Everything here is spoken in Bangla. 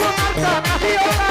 Dios, Dios, Dios,